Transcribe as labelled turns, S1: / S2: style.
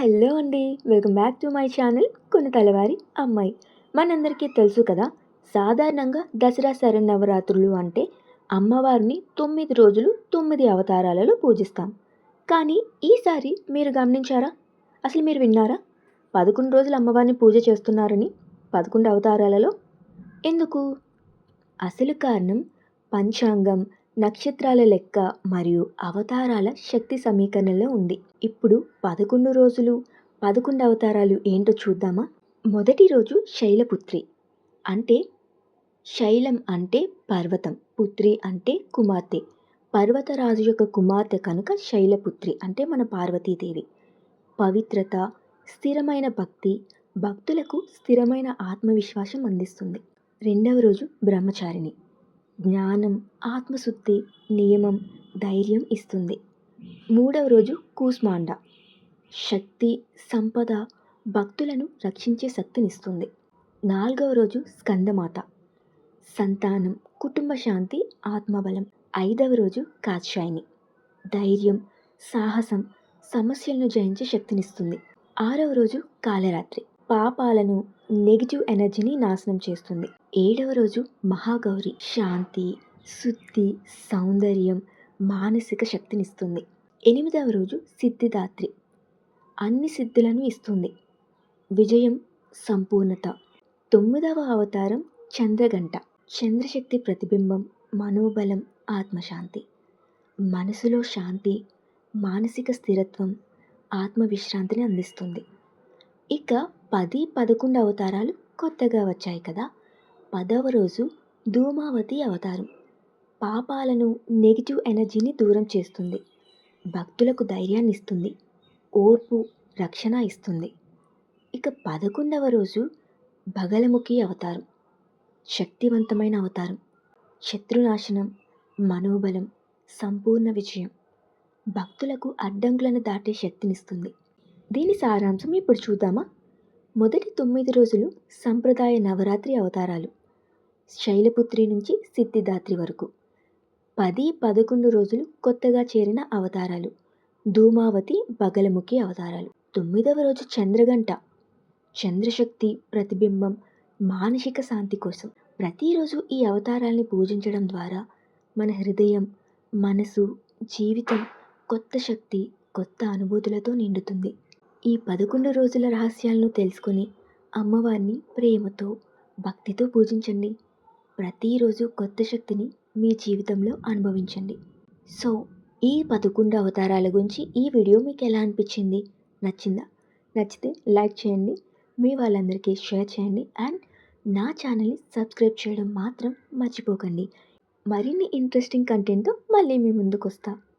S1: Hello అండి. Welcome back to my channel కొన్ని తలవారి అమ్మాయి. మనందరికీ తెలుసు కదా సాధారణంగా దసరా శరన్నవరాత్రులు అంటే అమ్మవారిని తొమ్మిది రోజులు తొమ్మిది అవతారాలలో పూజిస్తాం. కానీ ఈసారి మీరు గమనించారా? అసలు మీరు విన్నారా? పదకొండు రోజులు అమ్మవారిని పూజ చేస్తున్నారని పదకొండు అవతారాలలో? ఎందుకు? అసలు కారణం పంచాంగం నక్షత్రాల లెక్క మరియు అవతారాల శక్తి సమీకరణలో ఉంది. ఇప్పుడు పదకొండు రోజులు పదకొండు అవతారాలు ఏంటో చూద్దామా? మొదటి రోజు శైలపుత్రి. అంటే శైలం అంటే పర్వతం పుత్రి అంటే కుమార్తె. పర్వతరాజు యొక్క కుమార్తె కనుక శైలపుత్రి అంటే మన పార్వతీదేవి. పవిత్రత స్థిరమైన భక్తి భక్తులకు స్థిరమైన ఆత్మవిశ్వాసం అందిస్తుంది. రెండవ రోజు బ్రహ్మచారిణి. జ్ఞానం ఆత్మశుద్ధి నియమం ధైర్యం ఇస్తుంది. మూడవ రోజు కూస్మాండ శక్తి సంపద భక్తులను రక్షించే శక్తినిస్తుంది. నాలుగవ రోజు స్కందమాత. సంతానం కుటుంబ శాంతి ఆత్మబలం. ఐదవ రోజు కాత్యాయని. ధైర్యం సాహసం సమస్యలను జయించే శక్తినిస్తుంది. ఆరవ రోజు కాలరాత్రి. పాపాలను నెగిటివ్ ఎనర్జీని నాశనం చేస్తుంది. ఏడవ రోజు మహాగౌరి శాంతి శుద్ధి సౌందర్యం మానసిక శక్తినిస్తుంది ఎనిమిదవ రోజు సిద్ధిదాత్రి అన్ని సిద్ధులను ఇస్తుంది. విజయం సంపూర్ణత. తొమ్మిదవ అవతారం చంద్రగంట. చంద్రశక్తి ప్రతిబింబం మనోబలం ఆత్మశాంతి. మనసులో శాంతి మానసిక స్థిరత్వం ఆత్మవిశ్రాంతిని అందిస్తుంది. ఇక పది పదకొండు అవతారాలు కొత్తగా వచ్చాయి కదా. పదవ రోజు ధూమావతి అవతారం. పాపాలను నెగిటివ్ ఎనర్జీని దూరం చేస్తుంది. భక్తులకు ధైర్యాన్ని ఇస్తుంది. ఓర్పు రక్షణ ఇస్తుంది. ఇక పదకొండవ రోజు బగలముఖి అవతారం. శక్తివంతమైన అవతారం. శత్రునాశనం మనోబలం సంపూర్ణ విజయం. భక్తులకు అడ్డంకులను దాటే శక్తినిస్తుంది. దీని సారాంశం ఇప్పుడు చూద్దామా? మొదటి తొమ్మిది రోజులు సంప్రదాయ నవరాత్రి అవతారాలు. శైలపుత్రి నుంచి సిద్ధిదాత్రి వరకు. పది పదకొండు రోజులు కొత్తగా చేరిన అవతారాలు. ధూమావతి బగలముఖి అవతారాలు. తొమ్మిదవ రోజు చంద్రగంట. చంద్రశక్తి ప్రతిబింబం మానసిక శాంతి కోసం. ప్రతిరోజు ఈ అవతారాల్ని పూజించడం ద్వారా మన హృదయం మనసు జీవితం కొత్త శక్తి కొత్త అనుభూతులతో నిండుతుంది. ఈ పదకొండు రోజుల రహస్యాలను తెలుసుకొని అమ్మవారిని ప్రేమతో భక్తితో పూజించండి. ప్రతిరోజు కొత్త శక్తిని మీ జీవితంలో అనుభవించండి. సో ఈ పదకొండు అవతారాల గురించి ఈ వీడియో మీకు ఎలా అనిపించింది? నచ్చిందా? నచ్చితే లైక్ చేయండి మీ వాళ్ళందరికీ షేర్ చేయండి అండ్ నా ఛానల్ని సబ్స్క్రైబ్ చేయడం మాత్రం మర్చిపోకండి. మరిన్ని ఇంట్రెస్టింగ్ కంటెంట్తో మళ్ళీ మీ ముందుకు వస్తాను